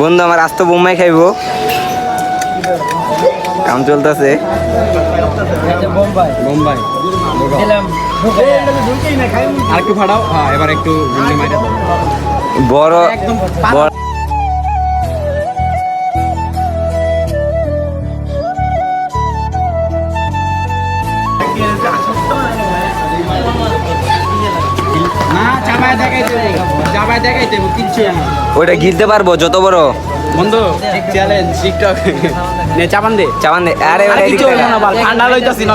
বন্ধু আমার আস্ত বোম্বাই খাইবো। কাম চলতেছে। বোম্বাই। আর একটু ফাটাও হ্যাঁ এবার একটু গুন্ডি মাইরা দাও। বড় বড় না চাবায় দেখাই ওইটা গিলতে পারব যত বড়। বন্ধু চ্যালেঞ্জ টিকটক নে চাপান দে। চাবান দে। আরে আরে ওটা কিচ্ছু হইল না বাল ঠান্ডা লইতাছি না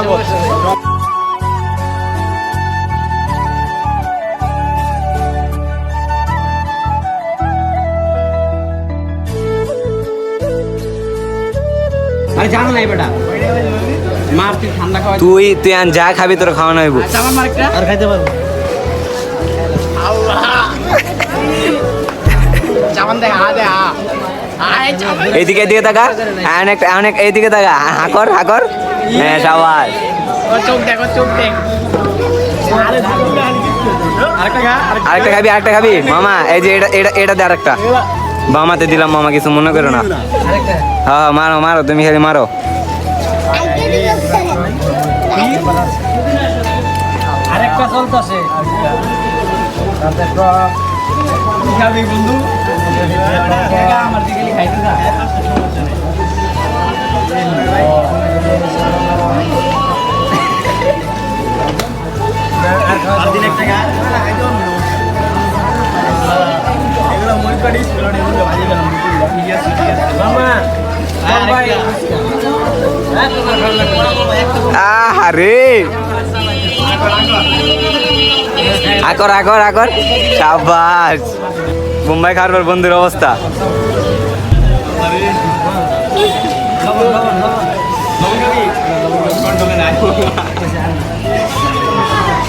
আরে জানো নাই বেটা। মার তুই ঠান্ডা খাওয়া তুই তুই আন যা খাবি তোর খাওয়ানো হইব। চাপান মার একটা। আর খাইতে পারব। চাপান এইদিকে এদিকে তাকা। অনেক অনেক এইদিকে তাকা। হাকর হাকর হ্যাঁ সাবাস। ও চোখ দেখ চোখ দেখ। আরেকটা খাবি আরেকটা খাবি। মামা এই যে এটা এটা এটা দে আরেকটা। বামাতে দিলাম মামা কিছু মনে করো না। আরেকটা। হ্যাঁ হ্যাঁ, মারো মারো তুমি খালি মারো। আরেকটা চলতেছে। তাতে টক কি খাবি বন্ধু আমার দিকে খাইতে যা আর খাওয়া দিন একটা খা এগুলো মই করি স্কুলে এগুলো ভাজি গেলাম ঠিক আছে ঠিক আছে মামা বোম্বাই আরে আকর আকর আকর। সাবাস মুম্বাই খাবার বন্ধুর অবস্থা।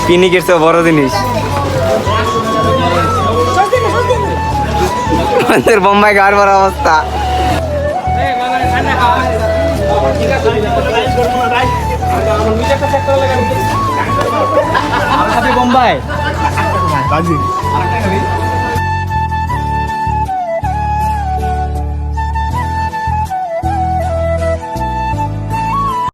পিনিকের চেয়ে বড় জিনিস। বোম্বাই খাওয়ার অবস্থা। বোম্বাই।